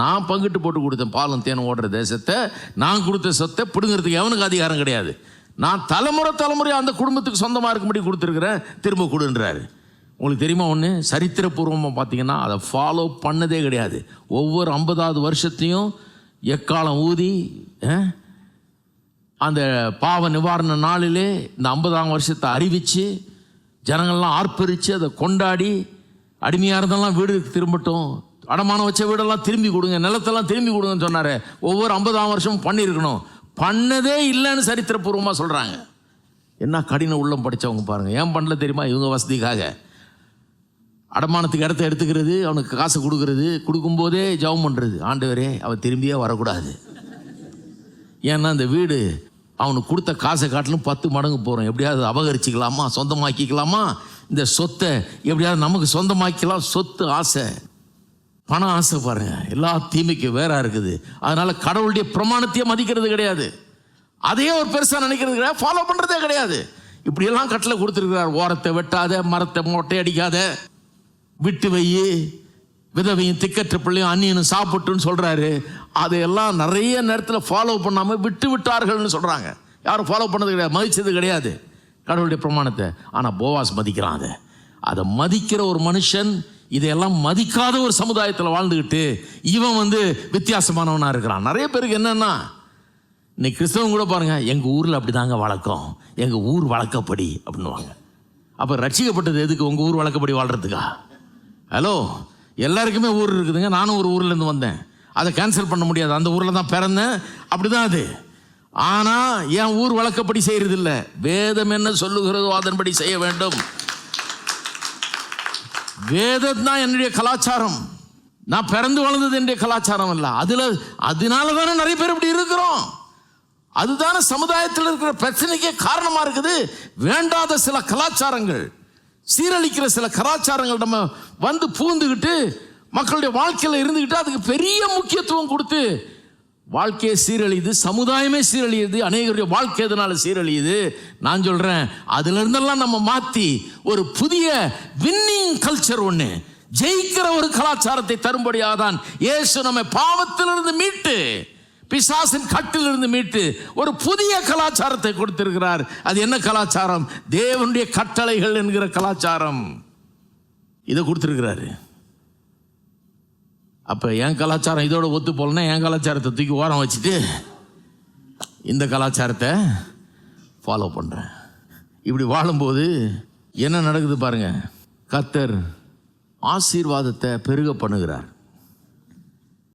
நான் பங்கிட்டு போட்டு கொடுத்தேன் பாலும் தேனும் ஓடுற தேசத்தை. நான் கொடுத்த சொத்தை பிடுங்கிறதுக்கு எவனுக்கு அதிகாரம் கிடையாது. நான் தலைமுறை தலைமுறையாக அந்த குடும்பத்துக்கு சொந்தமாக இருக்கும்படி கொடுத்துருக்குறேன் திரும்ப கொடுன்றாரு. உங்களுக்கு தெரியுமா ஒன்று சரித்திரபூர்வமாக பார்த்தீங்கன்னா அதை ஃபாலோ பண்ணதே கிடையாது. ஒவ்வொரு ஐம்பதாவது வருஷத்தையும் எக்காலம் ஊதி அந்த பாவ நிவாரண நாளிலே இந்த ஐம்பதாம் வருஷத்தை அறிவித்து ஜனங்கள்லாம் ஆர்ப்பரித்து அதை கொண்டாடி அடிமையாக இருந்தெல்லாம் வீடு திரும்பட்டும் அடமானம் வச்ச வீடெல்லாம் திரும்பி கொடுங்க நிலத்தெல்லாம் திரும்பி கொடுங்கன்னு சொன்னார். ஒவ்வொரு ஐம்பதாம் வருஷமும் பண்ணியிருக்கணும். பண்ணதே இல்லைன்னு சரித்திரபூர்வமாக சொல்கிறாங்க என்ன கடின உள்ளம் படித்தவங்க பாருங்கள் ஏன் பண்ணல தெரியுமா? இவங்க வசதிக்காக. அடமானத்துக்கு இடத்த எடுத்துக்கிறது அவனுக்கு காசு கொடுக்கறது கொடுக்கும்போதே ஜெபம் பண்ணுறது ஆண்டவரே அவன் திரும்பியே வரக்கூடாது. ஏன்னா இந்த வீடு அவனுக்கு கொடுத்த காசை காட்டிலும் பத்து மடங்கு போகிறோம் எப்படியாவது அபகரிச்சிக்கலாமா? சொந்தமாக்கிக்கலாமா? இந்த சொத்தை எப்படியாவது நமக்கு சொந்தமாக்கலாம் சொத்து ஆசை. பண ஆசை பாருங்க. எல்லா தீமைக்கு வேற இருக்குது. அதனால கடவுளுடைய பிரமாணத்தையே மதிக்கிறது கிடையாது. அதையே ஒரு பெருசாக நினைக்கிறது கிடையாது. ஃபாலோ பண்ணுறதே கிடையாது. இப்படியெல்லாம் கட்டில் கொடுத்துருக்கிறார். ஓரத்தை வெட்டாத மரத்தை மொட்டை அடிக்காத. விட்டு வையி விதவையும் திக்கற்ற பிள்ளையும் அந்நியனும் சாப்பிட்டுன்னு சொல்கிறாரு அதையெல்லாம் நிறைய நேரத்தில் ஃபாலோ பண்ணாமல் விட்டு விட்டார்கள்னு சொல்கிறாங்க யாரும் ஃபாலோ பண்ணது கிடையாது. மதிச்சது கிடையாது. கடவுளுடைய பிரமாணத்தை. ஆனால் போவாஸ் மதிக்கிறான் அதை. அதை மதிக்கிற ஒரு மனுஷன் இதையெல்லாம் மதிக்காத ஒரு சமுதாயத்தில் வாழ்ந்துக்கிட்டு இவன் வந்து வித்தியாசமானவனாக இருக்கிறான். நிறைய பேருக்கு என்னென்னா இன்னைக்கு கிறிஸ்தவங்க கூட பாருங்கள் எங்கள் ஊரில் அப்படி தாங்க வழக்கம். எங்கள் ஊர் வழக்கப்படி அப்படின்னுவாங்க. அப்போ ரட்சிக்கப்பட்டது எதுக்கு? உங்கள் ஊர் வழக்கப்படி வாழ்கிறதுக்கா ஹலோ எல்லாருக்குமே ஊர் இருக்குதுங்க. நானும் ஒரு ஊர்லேருந்து வந்தேன். அதை கேன்சல் பண்ண முடியாது. அந்த ஊரில் தான் பிறந்தேன். அப்படி தான் அது. ஆனால் என் ஊர் வழக்கப்படி செய்கிறது இல்லை வேதம் என்ன சொல்லுகிறதோ அதன்படி செய்ய வேண்டும். வேதம் தான் என்னுடைய கலாச்சாரம். நான் பிறந்து வளர்ந்தது என்னுடைய கலாச்சாரம் இல்லை அதில் அதனால தானே நிறைய பேர் இப்படி இருக்கிறோம். அதுதானே சமுதாயத்தில் இருக்கிற பிரச்சனைக்கே காரணமாக இருக்குது. வேண்டாத சில கலாச்சாரங்கள் சீரழிக்கிற சில கலாச்சாரங்கள் நம்ம வந்து பூந்துக்கிட்டு மக்களுடைய வாழ்க்கையில் இருந்துக்கிட்டு அதுக்கு பெரிய முக்கியத்துவம் கொடுத்து வாழ்க்கையை சீரழியுது சமுதாயமே சீரழியுது அநேகருடைய வாழ்க்கை எதனால் சீரழியுது? நான் சொல்கிறேன் அதுலேருந்தெல்லாம் நம்ம மாற்றி ஒரு புதிய வின்னிங் கல்ச்சர் ஒன்று ஜெயிக்கிற ஒரு கலாச்சாரத்தை தரும்படியாக தான் இயேசு நம்மை பாவத்திலிருந்து மீட்டு பிசாசின் கட்டிலிருந்து மீட்டு ஒரு புதிய கலாச்சாரத்தை கொடுத்திருக்கிறார். அது என்ன கலாச்சாரம்? தேவனுடைய கட்டளைகள் என்கிற கலாச்சாரம். இதை கொடுத்துருக்கிறாரு. அப்போ என் கலாச்சாரம் இதோட ஒத்து போகலன்னா என் கலாச்சாரத்தை தூக்கி ஓரம் வச்சுட்டு இந்த கலாச்சாரத்தை ஃபாலோ பண்ணுறேன் இப்படி வாழும்போது என்ன நடக்குது பாருங்கள் கத்தர் ஆசீர்வாதத்தை பெருக பண்ணுகிறார்.